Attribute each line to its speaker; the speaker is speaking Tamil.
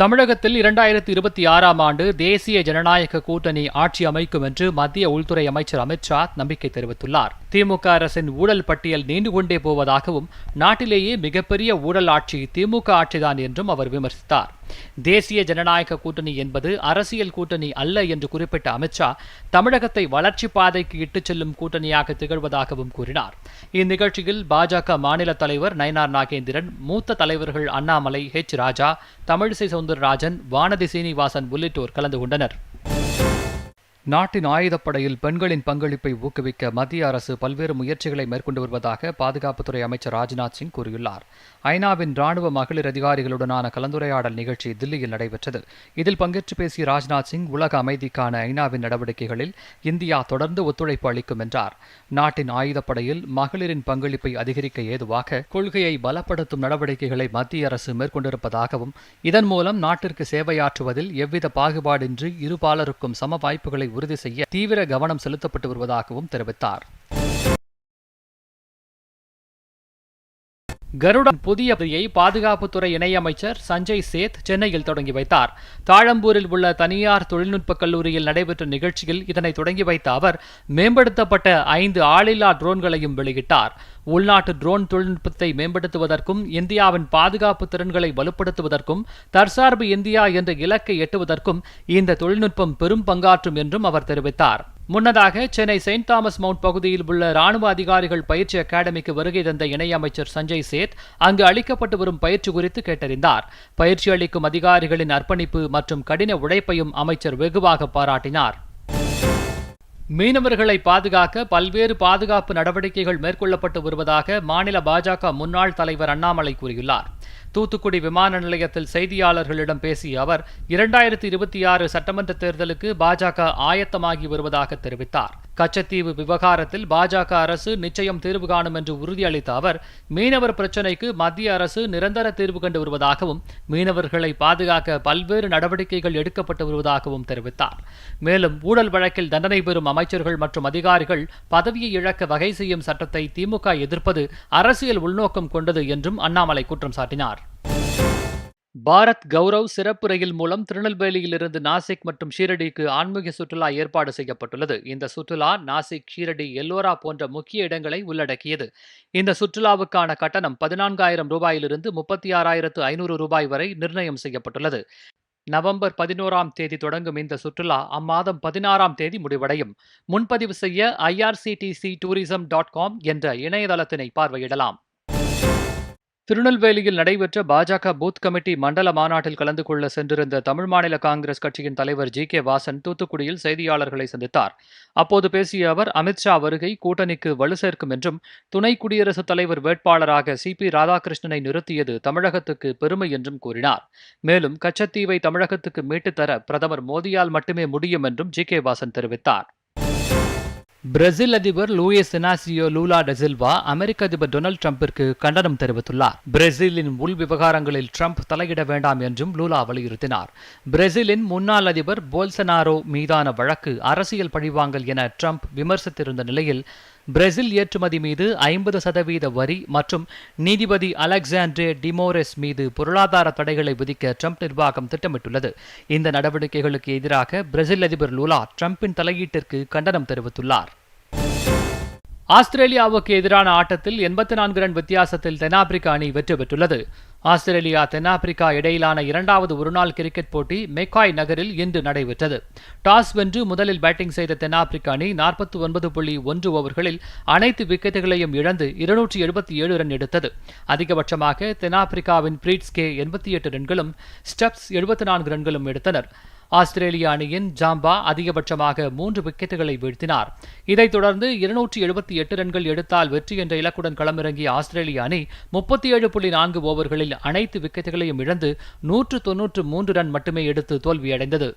Speaker 1: தமிழகத்தில் இரண்டாயிரத்தி இருபத்தி ஆறாம் ஆண்டு தேசிய ஜனநாயக கூட்டணி ஆட்சி அமைக்கும் என்று மத்திய உள்துறை அமைச்சர் அமித்ஷா நம்பிக்கை தெரிவித்துள்ளார். திமுக அரசின் ஊழல் பட்டியல் நீண்டு கொண்டே போவதாகவும் நாட்டிலேயே மிகப்பெரிய ஊழல் ஆட்சி திமுக ஆட்சிதான் என்றும் அவர் விமர்சித்தார். தேசிய ஜனநாயக கூட்டணி என்பது அரசியல் கூட்டணி அல்ல என்று குறிப்பிட்ட அமித்ஷா தமிழகத்தை வளர்ச்சி பாதைக்கு இட்டுச் செல்லும் கூட்டணியாக திகழ்வதாகவும் கூறினார். இந்நிகழ்ச்சியில் பாஜக மாநில தலைவர் நயனார் நாகேந்திரன் மூத்த தலைவர்கள் அண்ணாமலை ஹெச். ராஜா தமிழிசை சவுந்தரராஜன் வானதி சீனிவாசன் உள்ளிட்டோர் கலந்து கொண்டனர். நாட்டின் ஆயுதப்படையில் பெண்களின் பங்களிப்பை ஊக்குவிக்க மத்திய அரசு பல்வேறு முயற்சிகளை மேற்கொண்டு வருவதாக பாதுகாப்புத்துறை அமைச்சர் ராஜ்நாத் சிங் கூறியுள்ளார். ஐநாவின் ராணுவ மகளிர் அதிகாரிகளுடனான கலந்துரையாடல் நிகழ்ச்சி தில்லியில் நடைபெற்றது. இதில் பங்கேற்று பேசிய ராஜ்நாத் சிங் உலக அமைதிக்கான ஐநாவின் நடவடிக்கைகளில் இந்தியா தொடர்ந்து ஒத்துழைப்பு அளிக்கும் என்றார். நாட்டின் ஆயுதப்படையில் மகளிரின் பங்களிப்பை அதிகரிக்க ஏதுவாக கொள்கையை பலப்படுத்தும் நடவடிக்கைகளை மத்திய அரசு மேற்கொண்டிருப்பதாகவும் இதன் மூலம் நாட்டிற்கு சேவையாற்றுவதில் எவ்வித பாகுபாடின்றி இருபாலருக்கும் சம வாய்ப்புகளை உறுதி செய்ய தீவிர கவனம் செலுத்தப்பட்டு வருவதாகவும் தெரிவித்தார். கருடன் புதிய பதியை பாதுகாப்புத்துறை இணையமைச்சர் சஞ்சய் சேத் சென்னையில் தொடங்கி வைத்தார். தாழம்பூரில் உள்ள தனியார் தொழில்நுட்ப கல்லூரியில் நடைபெற்ற நிகழ்ச்சியில் இதனை தொடங்கி வைத்த அவர் மேம்படுத்தப்பட்ட ஐந்து ஆளில்லா ட்ரோன்களையும் வெளியிட்டார். உள்நாட்டு ட்ரோன் தொழில்நுட்பத்தை மேம்படுத்துவதற்கும் இந்தியாவின் பாதுகாப்பு திறன்களை வலுப்படுத்துவதற்கும் தற்சார்பு இந்தியா என்ற இலக்கை எட்டுவதற்கும் இந்த தொழில்நுட்பம் பெரும் பங்காற்றும் என்றும் அவர் தெரிவித்தார். முன்னதாக சென்னை செயின்ட் தாமஸ் மவுண்ட் பகுதியில் உள்ள ராணுவ அதிகாரிகள் பயிற்சி அகாடமிக்கு வருகை தந்த இணையமைச்சர் சஞ்சய் சேத் அங்கு அளிக்கப்பட்டு வரும் பயிற்சி குறித்து கேட்டறிந்தார். பயிற்சி அளிக்கும் அதிகாரிகளின் அர்ப்பணிப்பு மற்றும் கடின உழைப்பையும் அமைச்சர் வெகுவாக பாராட்டினார். மீனவர்களை பாதுகாக்க பல்வேறு பாதுகாப்பு நடவடிக்கைகள் மேற்கொள்ளப்பட்டு வருவதாக மாநில பாஜக முன்னாள் தலைவர் அண்ணாமலை கூறியுள்ளார். தூத்துக்குடி விமான நிலையத்தில் செய்தியாளர்களிடம் பேசிய அவர் இரண்டாயிரத்தி இருபத்தி ஆறு சட்டமன்ற தேர்தலுக்கு பாஜக ஆயத்தமாகி வருவதாக தெரிவித்தார். கச்சத்தீவு விவகாரத்தில் பாஜக அரசு நிச்சயம் தீர்வு காணும் என்று உறுதியளித்த அவர் மீனவர் பிரச்சினைக்கு மத்திய அரசு நிரந்தர தீர்வு கண்டு வருவதாகவும் மீனவர்களை பாதுகாக்க பல்வேறு நடவடிக்கைகள் எடுக்கப்பட்டு வருவதாகவும் தெரிவித்தார். மேலும் ஊழல் வழக்கில் தண்டனை பெறும் அமைச்சர்கள் மற்றும் அதிகாரிகள் பதவியை இழக்க வகை செய்யும் சட்டத்தை திமுக எதிர்ப்பது அரசியல் உள்நோக்கம் கொண்டது என்றும் அண்ணாமலை குற்றம் சாட்டினார். பாரத் கௌரவ் சிறப்பு ரயில் மூலம் திருநெல்வேலியிலிருந்து நாசிக் மற்றும் ஷீரடிக்கு ஆன்மீக சுற்றுலா ஏற்பாடு செய்யப்பட்டுள்ளது. இந்த சுற்றுலா நாசிக் ஷீரடி எல்லோரா போன்ற முக்கிய இடங்களை உள்ளடக்கியது. இந்த சுற்றுலாவுக்கான கட்டணம் பதினான்காயிரம் ரூபாயிலிருந்து முப்பத்தி ஆறாயிரத்து ஐநூறு ரூபாய் வரை நிர்ணயம் செய்யப்பட்டுள்ளது. நவம்பர் பதினோராம் தேதி தொடங்கும் இந்த சுற்றுலா அம்மாதம் பதினாறாம் தேதி முடிவடையும். முன்பதிவு செய்ய ஐஆர்சிடிசி டூரிசம் டாட் காம் என்ற இணையதளத்தினை பார்வையிடலாம். திருநெல்வேலியில் நடைபெற்ற பாஜக பூத் கமிட்டி மண்டல மாநாட்டில் கலந்து கொள்ள சென்றிருந்த தமிழ் மாநில காங்கிரஸ் கட்சியின் தலைவர் ஜி கே வாசன் தூத்துக்குடியில் செய்தியாளர்களை சந்தித்தார். அப்போது பேசிய அவர் அமித்ஷா வருகை கூட்டணிக்கு வலு சேர்க்கும் என்றும் துணை குடியரசுத் தலைவர் வேட்பாளராக சி பி ராதாகிருஷ்ணனை நிறுத்தியது தமிழகத்துக்கு பெருமை என்றும் கூறினார். மேலும் கச்சத்தீவை தமிழகத்துக்கு மீட்டுத்தர பிரதமர் மோடியால் மட்டுமே முடியும் என்றும் ஜி கே வாசன் தெரிவித்தார். பிரேசில் அதிபர் Luiz Inacio Lula da Silva அமெரிக்க அதிபர் டொனால்டு டிரம்பிற்கு கண்டனம் தெரிவித்துள்ளார். பிரேசிலின் உள் விவகாரங்களில் ட்ரம்ப் தலையிட வேண்டாம் என்றும் லூலா வலியுறுத்தினார். பிரேசிலின் முன்னாள் அதிபர் போல்சனாரோ மீதான வழக்கு அரசியல் பழிவாங்கல் என ட்ரம்ப் விமர்சித்திருந்த நிலையில் பிரேசில் ஏற்றுமதி மீது ஐம்பது சதவீத வரி மற்றும் நீதிபதி அலெக்சாண்ட்ரே டிமோரெஸ் மீது பொருளாதார தடைகளை விதிக்க ட்ரம்ப் நிர்வாகம் திட்டமிட்டுள்ளது. இந்த நடவடிக்கைகளுக்கு எதிராக பிரேசில் அதிபர் லூலா ட்ரம்பின் தலையீட்டிற்கு கண்டனம் தெரிவித்துள்ளார். ஆஸ்திரேலியாவுக்கு எதிரான ஆட்டத்தில் எண்பத்தி நான்கு ரன் வித்தியாசத்தில் தென்னாப்பிரிக்கா அணி வெற்றி பெற்றுள்ளது. ஆஸ்திரேலியா தென்னாப்பிரிக்கா இடையிலான இரண்டாவது ஒருநாள் கிரிக்கெட் போட்டி மெக்காய் நகரில் இன்று நடைபெற்றது. டாஸ் வென்று முதலில் பேட்டிங் செய்த தென்னாப்பிரிக்கா அணி நாற்பத்தி ஒன்பது புள்ளி ஒன்று ஓவர்களில் அனைத்து விக்கெட்டுகளையும் இழந்து இருநூற்றி எழுபத்தி ஏழு ரன் எடுத்தது. அதிகபட்சமாக தென்னாப்பிரிக்காவின் பிரீட்ஸ்கே எண்பத்தி எட்டு ரன்களும் ஸ்டெப்ஸ் எழுபத்தி நான்கு ரன்களும் எடுத்தனர். ஆஸ்திரேலிய அணியின் ஜாம்பா அதிகபட்சமாக மூன்று விக்கெட்டுகளை வீழ்த்தினார். இதைத் தொடர்ந்து இருநூற்றி எழுபத்தி எட்டு ரன்கள் எடுத்தால் வெற்றி என்ற இலக்குடன் களமிறங்கிய ஆஸ்திரேலிய அணி முப்பத்தி ஏழு புள்ளி நான்கு ஓவர்களில் அனைத்து விக்கெட்டுகளையும் இழந்து நூற்று தொன்னூற்று மூன்று ரன் மட்டுமே எடுத்து தோல்வியடைந்தது.